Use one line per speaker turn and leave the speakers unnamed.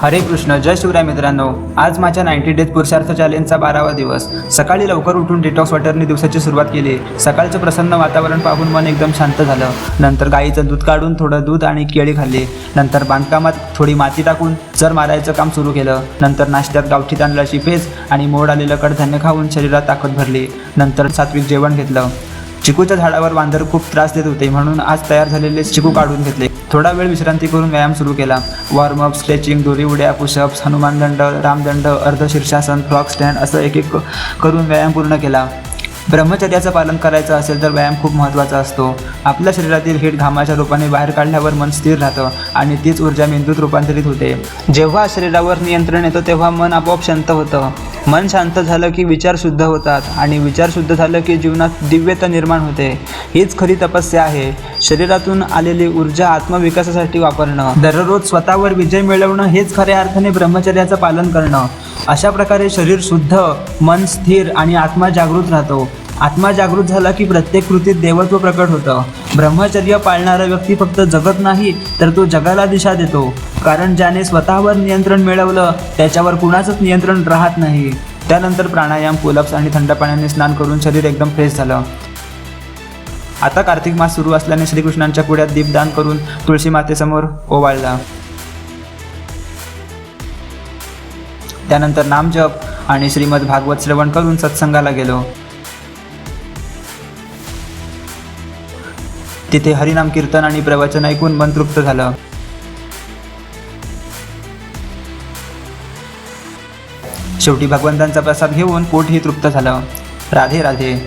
हरे कृष्ण जय शिवराय मित्रांनो. आज माझ्या नाईन्टी डेज पुरुषार्थ चॅलेंजचा बारावा दिवस. सकाळी लवकर उठून डिटॉक्स वॉटरने दिवसाची सुरुवात केली. सकाळचं प्रसन्न वातावरण पाहून मन एकदम शांत झालं. नंतर गाईचं दूध काढून थोडं दूध आणि केळी खाल्ली. नंतर बांधकामात थोडी माती टाकून जर मारायचं काम सुरू केलं. नंतर नाश्त्यात गावठी तांदळाची पेज आणि मोड आलेलं कडधान्य खाऊन शरीरात ताकद भरली. नंतर सात्विक जेवण घेतलं. चिकूच्या झाडावर वांदर खूप त्रास देत होते म्हणून आज तयार झालेले चिकू काढून घेतले. थोडा वेळ विश्रांती करून व्यायाम सुरू केला. वॉर्मअप स्ट्रेचिंग दोरी उड्या पुशअप्स हनुमान दंड रामदंड अर्ध शीर्षासन फ्रॉक स्टँड असं एक एक करून व्यायाम पूर्ण केला. ब्रह्मचर्याचं पालन करायचं असेल तर व्यायाम खूप महत्त्वाचा असतो. आपल्या शरीरातील हीट घामाच्या रूपाने बाहेर काढल्यावर मन स्थिर राहतं आणि तीच ऊर्जा मेंदूत रूपांतरित होते. जेव्हा शरीरावर नियंत्रण येतं तेव्हा मन आपोआप शांत होतं. मन शांत झालं की विचार शुद्ध होतात आणि विचार शुद्ध झालं की जीवनात दिव्यता निर्माण होते. हीच खरी तपस्या आहे. शरीरातून आलेली ऊर्जा आत्मविकासासाठी वापरणं. दररोज स्वतःवर विजय मिळवणं हेच खऱ्या अर्थाने ब्रह्मचर्याचं पालन करणं. अशा प्रकारे शरीर शुद्ध मन स्थिर आणि आत्मा जागृत राहतो. आत्मा जागृत झाला की प्रत्येक कृतीत देवत्व प्रकट होतं. ब्रह्मचर्य पाळणारा व्यक्ती फक्त जगत नाही तर तो जगाला दिशा देतो. कारण ज्याने स्वतःवर नियंत्रण मिळवलं त्याच्यावर कुणाचंच नियंत्रण राहत नाही. त्यानंतर प्राणायाम पुलअप्स आणि थंड पाण्याने स्नान करून शरीर एकदम फ्रेश झालं. आता कार्तिक मास सुरू असल्याने श्रीकृष्णांच्या पुढ्यात दीपदान करून तुळशी मातेसमोर ओवाळला. त्यानंतर नामजप आणि श्रीमद भागवत श्रवण करून सत्संगाला गेलो. तिथे हरिनाम कीर्तन आणि प्रवचन ऐकून मन तृप्त झालं. शेवटी भगवंतांचा प्रसाद घेऊन पोटही तृप्त झालं. राधे राधे.